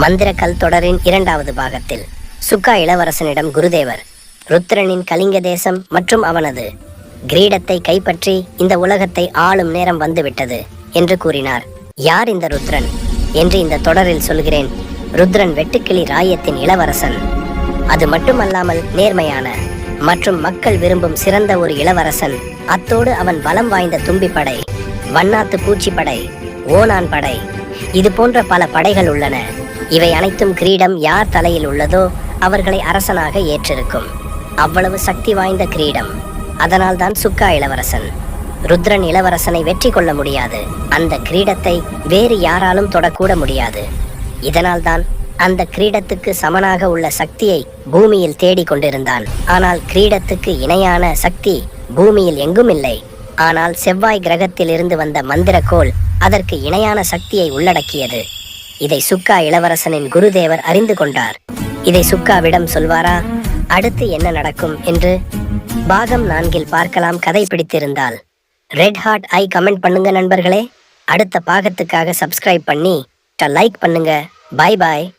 மந்திரக்கல் தொடரின் இரண்டாவது பாகத்தில். சுக்கா இளவரசனிடம் குருதேவர் ருத்ரனின் கலிங்க தேசம் மற்றும் அவனது கிரீடத்தை கைப்பற்றி இந்த உலகத்தை ஆளும் நேரம் வந்துவிட்டது என்று கூறினார். யார் இந்த ருத்ரன்? என்று இந்த தொடரில் சொல்கிறேன். ருத்ரன் வெட்டுக்கிளி ராயத்தின் இளவரசன். அது மட்டுமல்லாமல் நேர்மையான மற்றும் மக்கள் விரும்பும் சிறந்த ஒரு இளவரசன். அத்தோடு அவன் பலம் வாய்ந்த தும்பிப்படை வண்ணாத்து பூச்சிப்படை ஓனான் படை இது போன்ற பல படைகள் உள்ளன. இவை அனைத்தும் கிரீடம் யார் தலையில் உள்ளதோ அவர்களை அரசனாக ஏற்றிருக்கும். அவ்வளவு சக்தி வாய்ந்த கிரீடம். அதனால்தான் சுக்கா இளவரசன். ருத்ரன் இளவரசனை வெற்றி கொள்ள முடியாது. அந்த கிரீடத்தை வேறு யாராலும் தொடக்கூட முடியாது. இதனால்தான் அந்த கிரீடத்துக்கு சமனாக உள்ள சக்தியை பூமியில் தேடிக் கொண்டிருந்தான். ஆனால் கிரீடத்துக்கு இணையான சக்தி பூமியில் எங்கும் இல்லை. ஆனால் செவ்வாய் கிரகத்தில் இருந்து வந்த மந்திரக்கோள் அதற்கு இணையான சக்தியை உள்ளடக்கியது. இதை சுக்கா இளவரசனின் குருதேவர் அறிந்து கொண்டார். இதை சுக்காவிடம் சொல்வாரா? அடுத்து என்ன நடக்கும் என்று பாகம் நான்கில் பார்க்கலாம் கதை பிடித்திருந்தால். ரெட் ஹார்ட் ஐ கமெண்ட் பண்ணுங்க நண்பர்களே. அடுத்த பாகத்துக்காக சப்ஸ்கிரைப் பண்ணி லைக் பண்ணுங்க. பாய் பாய்